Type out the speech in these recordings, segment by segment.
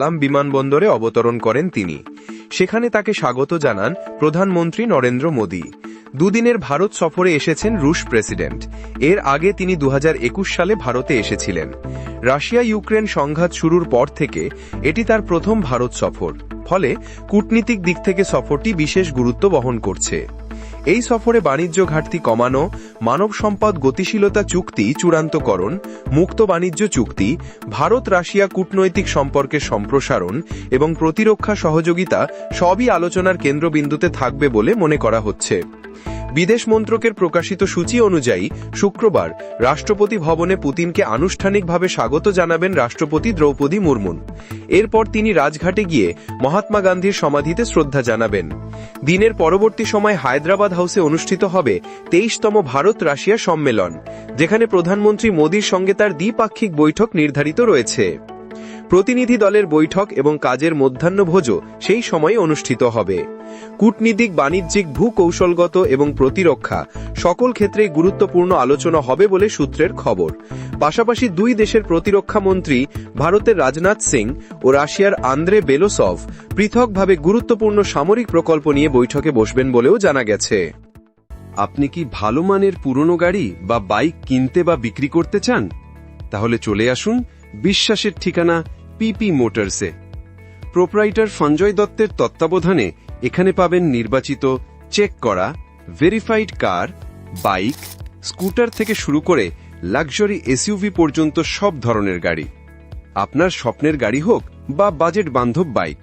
কালাম বিমানবন্দরে অবতরণ করেন তিনি। সেখানে তাকে স্বাগত জানান প্রধানমন্ত্রী নরেন্দ্র মোদী। দুদিনের ভারত সফরে এসেছেন রুশ প্রেসিডেন্ট। এর আগে তিনি দু হাজার একুশ সালে ভারতে এসেছিলেন। রাশিয়া ইউক্রেন সংঘাত শুরুর পর থেকে এটি তার প্রথম ভারত সফর। ফলে কূটনীতিক দিক থেকে সফরটি বিশেষ গুরুত্ব বহন করছে। এই সফরে বাণিজ্য ঘাটতি কমানো, মানব সম্পদ গতিশীলতা চুক্তি চূড়ান্তকরণ, মুক্ত বাণিজ্য চুক্তি, ভারত রাশিয়া কূটনৈতিক সম্পর্কের সম্প্রসারণ এবং প্রতিরক্ষা সহযোগিতা সবই আলোচনার কেন্দ্রবিন্দুতে থাকবে বলে মনে করা হচ্ছে। বিদেশ মন্ত্রকের প্রকাশিত সূচি অনুযায়ী শুক্রবার রাষ্ট্রপতি ভবনে পুতিনকে আনুষ্ঠানিকভাবে স্বাগত জানাবেন রাষ্ট্রপতি দ্রৌপদী মুর্মুন এরপর তিনি রাজঘাটে গিয়ে মহাত্মা গান্ধীর সমাধিতে শ্রদ্ধা জানাবেন। দিনের পরবর্তী সময় হায়দ্রাবাদ হাউসে অনুষ্ঠিত হবে তেইশতম ভারত রাশিয়া সম্মেলন, যেখানে প্রধানমন্ত্রী মোদীর সঙ্গে তার দ্বিপাক্ষিক বৈঠক নির্ধারিত রয়েছে। প্রতিনিধি দলের বৈঠক এবং কাজের মধ্যাহ্নভোজও সেই সময়ে অনুষ্ঠিত হবে। কূটনীতিক, বাণিজ্যিক ভূ কৌশলগত এবং প্রতিরক্ষা সকল ক্ষেত্রেই গুরুত্বপূর্ণ আলোচনা হবে বলে সূত্রের খবর। পাশাপাশি দুই দেশের প্রতিরক্ষা মন্ত্রী ভারতের রাজনাথ সিং ও রাশিয়ার আন্দ্রে বেলোসভ পৃথকভাবে গুরুত্বপূর্ণ সামরিক প্রকল্প নিয়ে বৈঠকে বসবেন বলেও জানা গেছে। আপনি কি ভালো মানের পুরনো গাড়ি বা বাইক কিনতে বা বিক্রি করতে চান? তাহলে চলে আসুন বিশ্বাসের ঠিকানা পিপি মোটরসে। প্রোপ্রাইটার সঞ্জয় দত্তের তত্ত্বাবধানে এখানে পাবেন নির্বাচিত, চেক করা, ভেরিফাইড কার, বাইক, স্কুটার থেকে শুরু করে লাক্সারি এসইউভি পর্যন্ত সব ধরনের গাড়ি। আপনার স্বপ্নের গাড়ি হোক বা বাজেট বান্ধব বাইক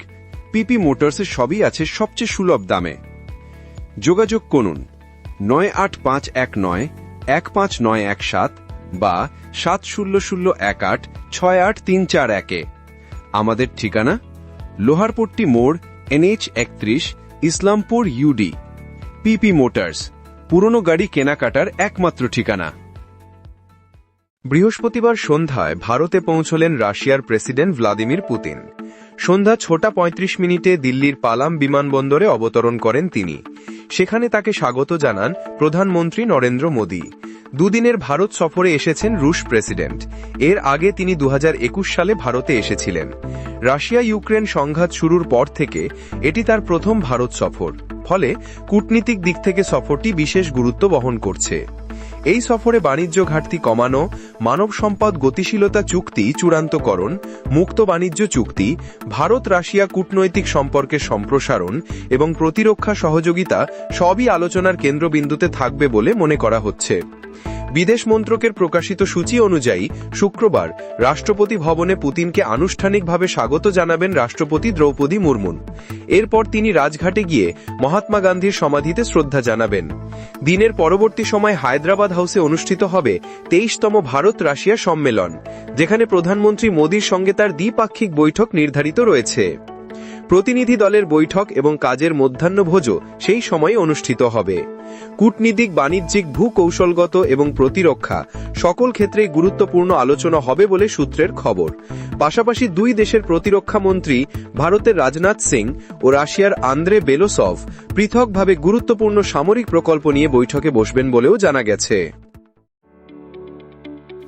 পিপি মোটরসে সবই আছে সবচেয়ে সুলভ দামে। যোগাযোগ করুন নয় আট পাঁচ এক নয় এক পাঁচ নয় এক সাত বা সাত শূন্য শূন্য এক আট ছয় আট তিন চার একে আমাদের ঠিকানা লোহারপট্টি মোড়, এনএইচ একত্রিশ, ইসলামপুর, ইউডি। পিপি মোটরস, পুরনো গাড়ি কেনাকাটার একমাত্র ঠিকানা। বৃহস্পতিবার সন্ধ্যায় ভারতে পৌঁছলেন রাশিয়ার প্রেসিডেন্ট ভ্লাদিমির পুতিন। সন্ধ্যা ছটা পঁয়ত্রিশ মিনিটে দিল্লির পালাম বিমানবন্দরে অবতরণ করেন তিনি। সেখানে তাকে স্বাগত জানান প্রধানমন্ত্রী নরেন্দ্র মোদী। দুদিনের ভারত সফরে এসেছেন রুশ প্রেসিডেন্ট। এর আগে তিনি দু হাজার একুশ সালে ভারতে এসেছিলেন। রাশিয়া ইউক্রেন সংঘাত শুরুর পর থেকে এটি তার প্রথম ভারত সফর। ফলে কূটনীতিক দিক থেকে সফরটি বিশেষ গুরুত্ব বহন করছে। এই সফরে বাণিজ্য ঘাটতি কমানো, মানব সম্পদ গতিশীলতা চুক্তি চূড়ান্তকরণ, মুক্ত বাণিজ্য চুক্তি ভারত রাশিয়া কূটনৈতিক সম্পর্কের সম্প্রসারণ এবং প্রতিরক্ষা সহযোগিতা সবই আলোচনার কেন্দ্রবিন্দুতে থাকবে বলে মনে করা হচ্ছে। বিদেশ মন্ত্রকের প্রকাশিত সূচি অনুযায়ী শুক্রবার রাষ্ট্রপতি ভবনে পুতিনকে আনুষ্ঠানিকভাবে স্বাগত জানাবেন রাষ্ট্রপতি দ্রৌপদী মুর্মুন এরপর তিনি রাজঘাটে গিয়ে মহাত্মা গান্ধীর সমাধিতে শ্রদ্ধা জানাবেন। দিনের পরবর্তী সময় হায়দ্রাবাদ হাউসে অনুষ্ঠিত হবে তেইশতম ভারত রাশিয়া সম্মেলন, যেখানে প্রধানমন্ত্রী মোদীর সঙ্গে তার দ্বিপাক্ষিক বৈঠক নির্ধারিত রয়েছে। প্রতিনিধি দলের বৈঠক এবং কাজের মধ্যাহ্নভোজও সেই সময়ে অনুষ্ঠিত হবে। কূটনীতিক, বাণিজ্যিক ভূ কৌশলগত এবং প্রতিরক্ষা সকল ক্ষেত্রেই গুরুত্বপূর্ণ আলোচনা হবে বলে সূত্রের খবর। পাশাপাশি দুই দেশের প্রতিরক্ষা মন্ত্রী ভারতের রাজনাথ সিং ও রাশিয়ার আন্দ্রে বেলোসভ পৃথকভাবে গুরুত্বপূর্ণ সামরিক প্রকল্প নিয়ে বৈঠকে বসবেন বলেও জানা গেছে।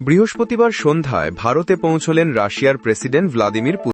বৃহস্পতিবার সন্ধ্যায় ভারতে পৌঁছলেন রাশিয়ার প্রেসিডেন্ট ভ্লাদিমির